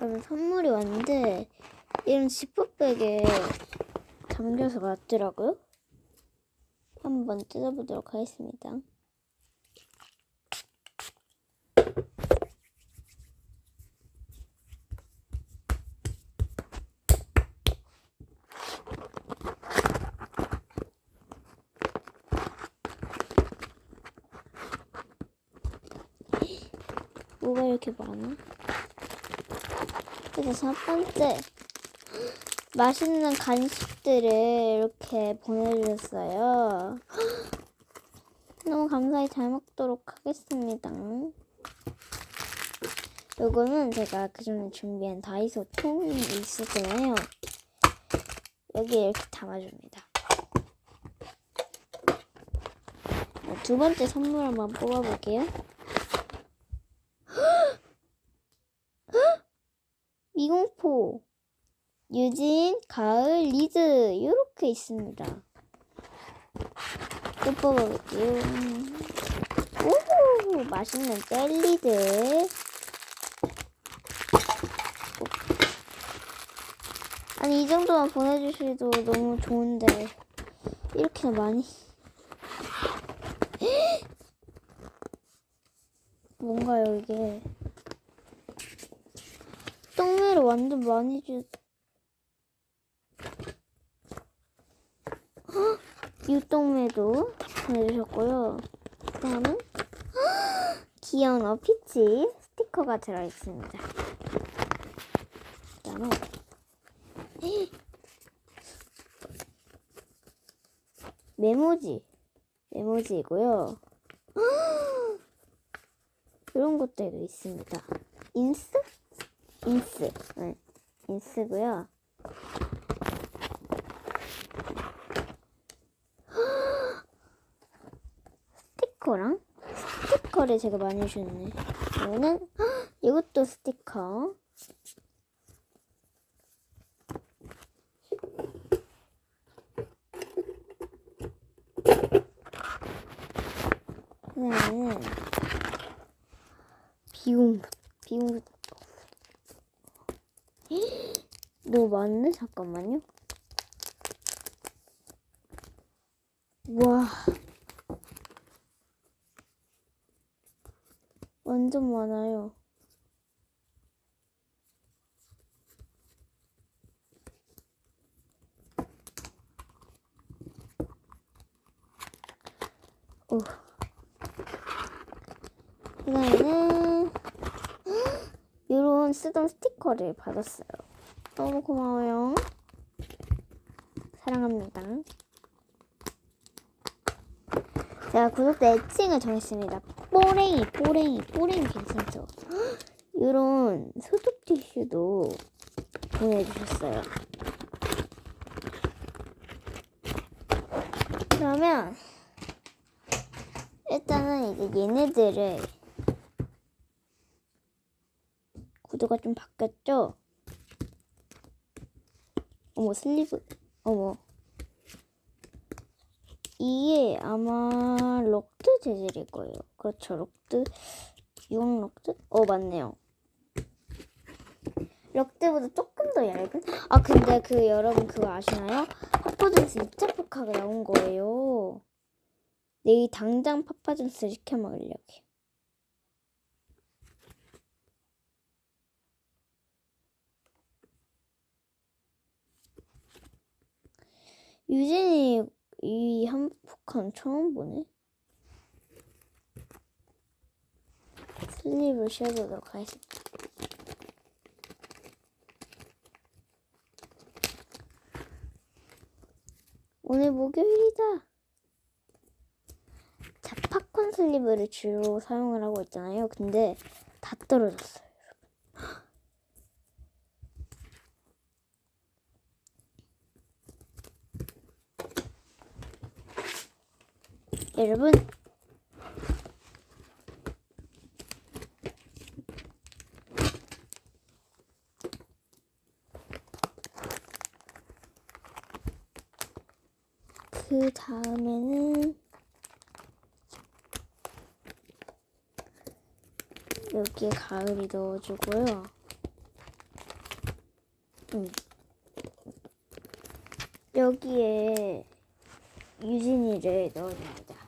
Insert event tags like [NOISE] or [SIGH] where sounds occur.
여러분 선물이 왔는데 이런 지퍼백에 담겨서 왔더라고요. 한번 뜯어보도록 하겠습니다. 뭐가 이렇게 많아? 그래서 첫 번째 맛있는 간식들을 이렇게 보내주셨어요. [GASPS] 너무 감사히 잘 먹도록 하겠습니다. 요거는 제가 그 전에 준비한 다이소 통이 있었잖아요. 여기에 이렇게 담아줍니다. 네, 두 번째 선물 한번 뽑아볼게요. 미공포 유진 가을 리즈 이렇게 있습니다. 또 뽑아볼게요. 오 맛있는 젤리들. 아니 이 정도만 보내주셔도 너무 좋은데 이렇게 많이 [GASPS] 뭔가요 이게 똥매를 완전 많이 주. 헉! 유똥매도 보내주셨고요. 그 다음은 귀여운 어피치 스티커가 들어있습니다. 그 다음에 메모지 메모지이고요. 이런 것들도 있습니다. 인스? 인스. 네, 인스고요. 스티커랑 스티커를 제가 많이 주네. 이거는 이것도 스티커. 그다음에 비움 비움 너무 많네 잠깐만요. 와 완전 많아요. 오. 그다음에 이런 쓰던 스티커를 받았어요. 너무 고마워요. 사랑합니다. 제가 구독자 애칭을 정했습니다. 뽀랭이, 뽀랭이, 뽀랭이 괜찮죠? [GASPS] 이런 소독 티슈도 보내주셨어요. 그러면 일단은 이제 얘네들을 구도가 좀 바뀌었죠? 어머 슬리브 어머 이게 아마 록드 재질일 거예요. 그렇죠, 록드 유황 록드? 어 맞네요. 록드보다 조금 더 얇은? 아 근데 그 여러분 그거 아시나요? 파파존스 2차 포카가 나온 거예요. 내일 당장 파파존스 시켜 먹으려고. 유진이 이 한복한 처음 보네. 슬립을 씌워보도록 하겠습니다. 오늘 목요일이다. 자, 팝콘 슬리브를 주로 사용을 하고 있잖아요. 근데 다 떨어졌어요. 여러분 그 다음에는 여기에 가을이 넣어주고요. 음. 여기에 유진이를 넣어줍니다.